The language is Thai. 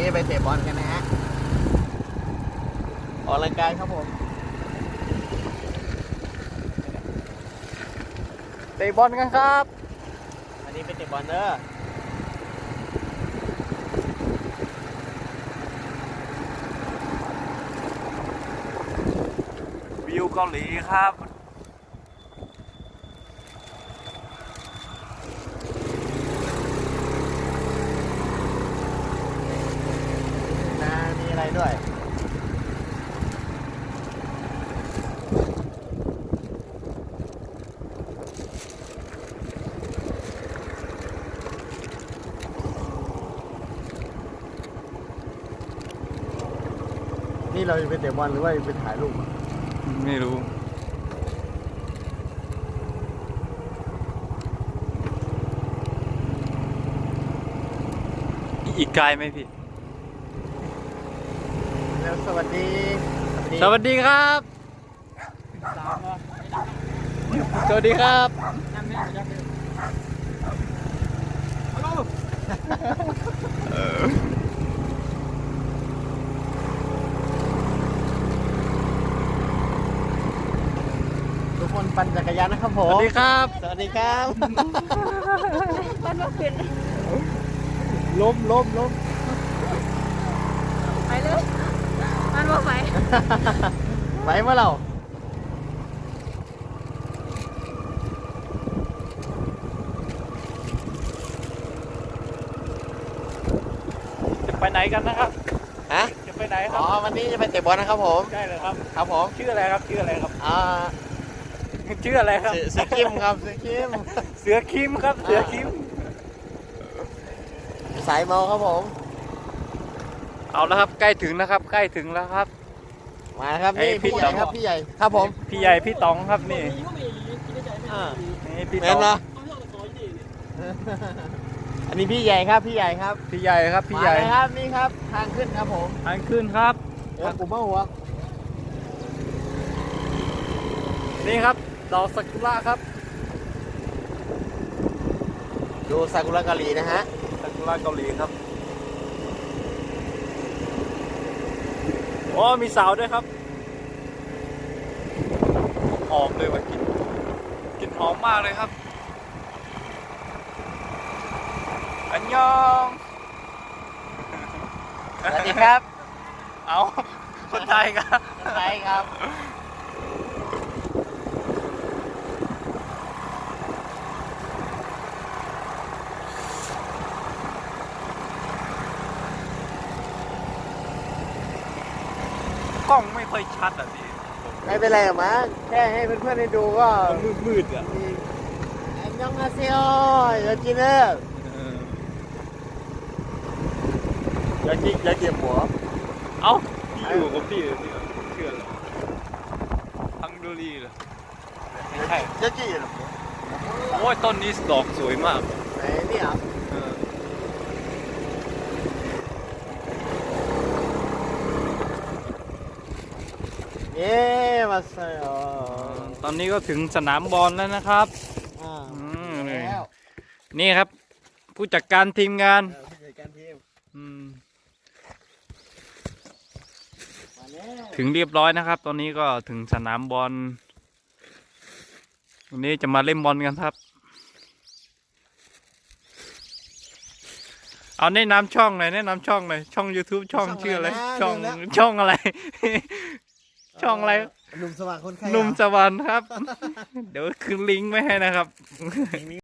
นี้ไปเตะบอลกันนะฮะ ออกกำลังกายครับผม เตะบอลกันครับวันนี้ไปเตะบอลเด้อวิวเกาหลีครับ นะมีอะไร ด้วยนี่เราจะไปเตะบอลหรือว่าจะไปถ่ายรูปไม่รู้ อีกไกลไหมพี่ แล้วสวัสดีสวัสดีครับ สวัสดีครับทุกคนปั่นจักรยานนะครับผสม วัสดีครับ สวัสดีครับมันมาขึ้นล้มล้มล้ม ไปเลยมันมา ไปไหวเมื่อเราจะไปไหนกันนะครับ ฮะ จะไปไหนคอ๋รัอบ วันนี้จะไปเตะบอลนะครับผมใช่เลยครับ ครับผม ชื่ออะไรครับ ชื่ออะไรครับ อ่าชื่ออะไรครับเสือเสือคิมครับเสือคิม เสือคิมครับ เสือคิม สายเมาครับผม เอาแล้วครับ ใกล้ถึงนะครับ ใกล้ถึงแล้วครับ มาครับไอ้นี่พี่พี่ใหญ่ครับพี่ใหญ่ครับผมพี่ใหญ่พี่ต๋องครับนี่อ่านี่พี่แม่ต๋นองเหรออันนี้พี่ใหญ่ครับพี่ใหญ่ครับพี่ใหญ่ครับพี่ใหญ่มาเลยครับนี่ครับทางขึ้นครับผมทางขึ้นครับเดี๋ยวกูมาหัวนี่ครับดอกซากุระครับดูซากุระเกาหลีนะฮะซากุระเกาหลีครับ โอ้มีสาวด้วยครับ หอมเลยว่ะกลินกลินหอมมากเลยครับ อันยองสวัสดีครับ เอาคนไทยครับไปครับ กล้องไม่ค่อยชัดอะพี่ไม่เป็นไรหรอกมั้งแค่ให้เพื่อนๆได้ดูก็มืดมืดๆอะมีอันยองอาเซียอยากินเนอร์อยากินอยาเก็บหัวเอ้าพี่อยู่กับพี่เลยพี่เชื่อเลยฮังดูรีเหรอไม่ใช่อยากินเหรอโอ้ยต้นนี้ดอกสวยมากไหนนี่เหร เออเย้มาเสียตอนนี้ก็ถึงสนามบอลแล้วนะครับอ่าอืมนี่แล้วนี่ครับ ผู้จัดการทีมงานเออผู้จัดการทีมอืมมาแล้วถึงเรียบร้อยนะครับ ตอนนี้ก็ถึงสนามบอลวันนี้จะมาเล่นบอลกันครับ เอาแนะนำช่องหน่อยแนะนำช่องหน่อยช่อง YouTube ช่องชื่ออะไรช่องช่องอะไร ช่องอะไร หนุ่มสว่างคนไข้หนุ่มสวรรค์ครับ เดี๋ยวคืนลิงก์ไว้ให้นะครับ มี